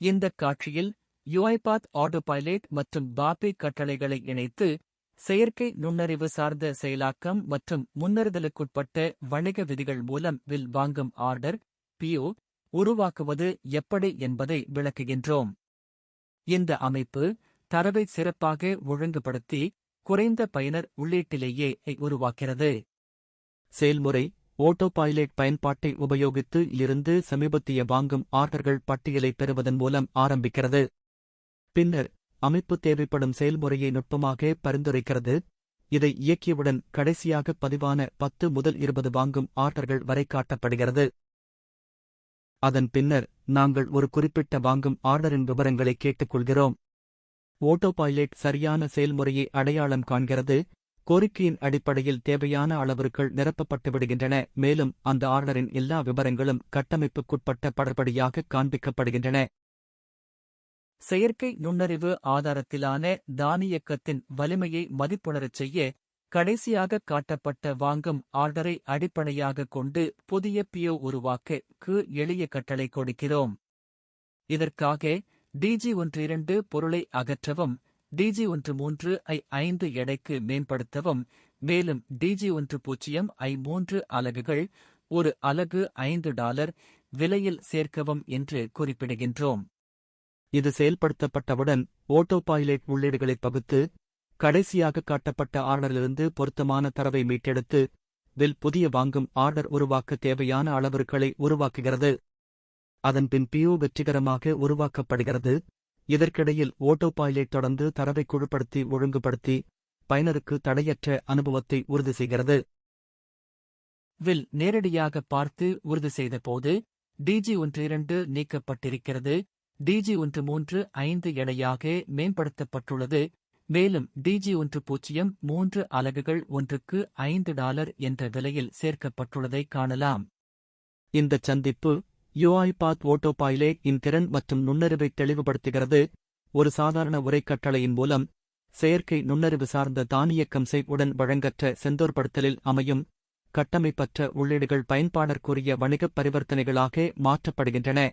இந்த காட்சியில் UiPath autopilot மற்றும் பாபி கட்டளைகளை இணைத்து செயற்கை நுண்ணறிவு சார்ந்த செயலாக்கம் மற்றும் முன்னறிதலுக்குட்பட்ட வணிக விதிகள் மூலம் வில் வாங்கும் ஆர்டர் பிஓ உருவாக்குவது எப்படி என்பதை விளக்குகின்றோம். இந்த அமைப்பு தரவை சிறப்பாக ஒழுங்குபடுத்தி குறைந்த பயனர் உள்ளீட்டிலேயே உருவாக்கிறது. செயல்முறை ஓட்டோ பைலட் பயன்பாட்டை உபயோகித்து இருந்து சமீபத்திய வாங்கும் ஆர்டர்கள் பட்டியலை பெறுவதன் மூலம் ஆரம்பிக்கிறது. பின்னர் அமைப்பு தேவைப்படும் செயல்முறையை நுட்பமாக பரிந்துரைக்கிறது. இதை இயக்கியவுடன் கடைசியாக பதிவான பத்து முதல் இருபது வாங்கும் ஆர்டர்கள் வரை காட்டப்படுகிறது. அதன் பின்னர் நாங்கள் ஒரு குறிப்பிட்ட வாங்கும் ஆர்டரின் விவரங்களை கேட்டுக்கொள்கிறோம். ஓட்டோ பைலட் சரியான செயல்முறையை அடையாளம் காண்கிறது. கோரிக்கையின் அடிப்படையில் தேவையான அளவுருக்கள் நிரப்பப்பட்டு விடுகின்றன மேலும் அந்த ஆர்டரின் எல்லா விவரங்களும் கட்டமைப்புக்குட்பட்ட படர்படியாக காண்பிக்கப்படுகின்றன. செயற்கை நுண்ணறிவு ஆதாரத்திலான தானியக்கத்தின் வலிமையை மதிப்புணரச் செய்ய கடைசியாக காட்டப்பட்ட வாங்கும் ஆர்டரை அடிப்படையாக கொண்டு புதிய பியோ உருவாக்க க்கு எளிய கட்டளை கொடுக்கிறோம். இதற்காக டிஜி ஒன்றிரண்டு பொருளை அகற்றவும் டிஜி ஒன்று மூன்று ஐ ஐந்து எடைக்கு மேம்படுத்தவும் மேலும் டிஜி ஒன்று பூஜ்ஜியம் ஐ மூன்று அலகுகள் ஒரு அலகு ஐந்து டாலர் விலையில் சேர்க்கவும் என்று குறிப்பிடுகின்றோம். இது செயல்படுத்தப்பட்டவுடன் ஓட்டோ பைலட் உள்ளீடுகளை பகுத்து கடைசியாக காட்டப்பட்ட ஆர்டரிலிருந்து பொருத்தமான தரவை மீட்டெடுத்து வில் புதிய வாங்கும் ஆர்டர் உருவாக்க தேவையான அளவுருக்களை உருவாக்குகிறது. அதன்பின் பியூ வெற்றிகரமாக உருவாக்கப்படுகிறது. இதற்கிடையில் ஓட்டோ பைலட் தொடர்ந்து தரவை குழுப்படுத்தி ஒழுங்குபடுத்தி பயனருக்கு தடையற்ற அனுபவத்தை உறுதி செய்கிறது. வில் நேரடியாக பார்த்து உறுதி செய்தபோது டிஜி ஒன்று இரண்டு நீக்கப்பட்டிருக்கிறது. டிஜி ஒன்று மூன்று ஐந்து எடையாக மேம்படுத்தப்பட்டுள்ளது. மேலும் டிஜி ஒன்று பூஜ்ஜியம் மூன்று அலகுகள் ஒன்றுக்கு ஐந்து டாலர் என்ற விலையில் சேர்க்கப்பட்டுள்ளதை காணலாம். இந்த சந்திப்பு யுஐபாத் ஓட்டோ பைலட் இன் திறன் மற்றும் நுண்ணறிவை தெளிவுபடுத்துகிறது. ஒரு சாதாரண உரைக்கட்டளையின் மூலம் செயற்கை நுண்ணறிவு சார்ந்த தானியக்கம் உடன் வழங்கற்ற செந்தோர்படுத்தலில் அமையும் கட்டமைப்பற்ற உள்ளீடுகள் பயன்பாடற்குரிய வணிகப் பரிவர்த்தனைகளாக மாற்றப்படுகின்றன.